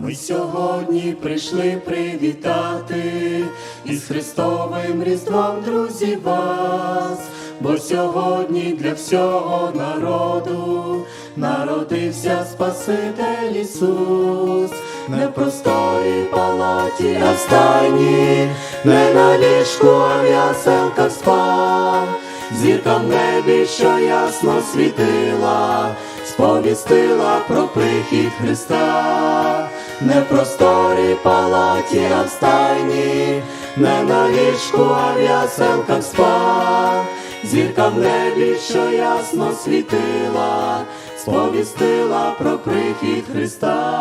Ми сьогодні прийшли привітати із Христовим Різдвом, друзі, вас, бо сьогодні для всього народу народився Спаситель Ісус, не в просторі палаті, а в стайні, не на ліжку, а в яселках спав, зірка в небі, що ясно світила, сповістила про прихід Христа, не в просторі палаті, а в стайні, не на ліжку, а в яселках спав, зірка в небі, що ясно світила, сповістила про прихід Христа.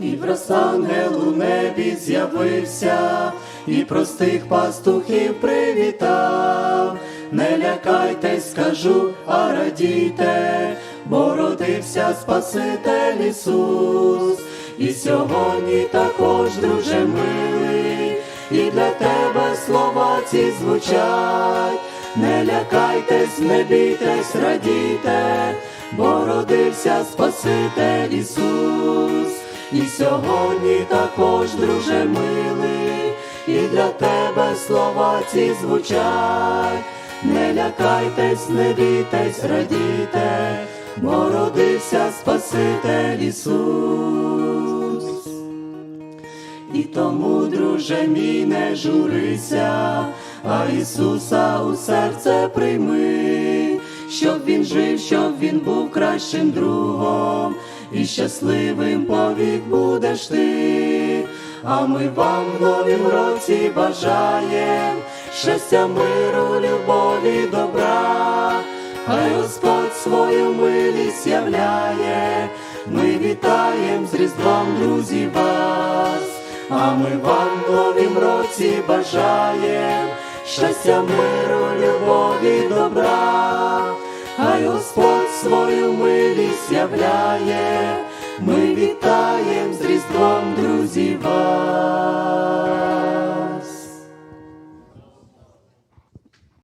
І ангел у небі з'явився, і простих пастухів привітав. Не лякайтесь, скажу, а радійте, бо родився Спаситель Ісус. І сьогодні також, друже милий, і для тебе слова ці звучать. Не лякайтесь, не бійтесь, радійте, бо родився Спаситель Ісус. І сьогодні також, друже милий, і для тебе слова ці звучать. Не лякайтесь, не бійтесь, радійте, бо родився Спаситель Ісус. І тому, друже мій, не журися, а Ісуса у серце прийми, щоб Він жив, щоб Він був кращим другом, і щасливим повік будеш ти. А ми вам в новім році бажаєм щастя, миру, любові, добра. Хай Господь свою милість являє, ми вітаєм з Різдвом, друзі, вас, а ми вам новім році бажаєм щастя, миру, любові, добра. Хай Господь свою милість являє,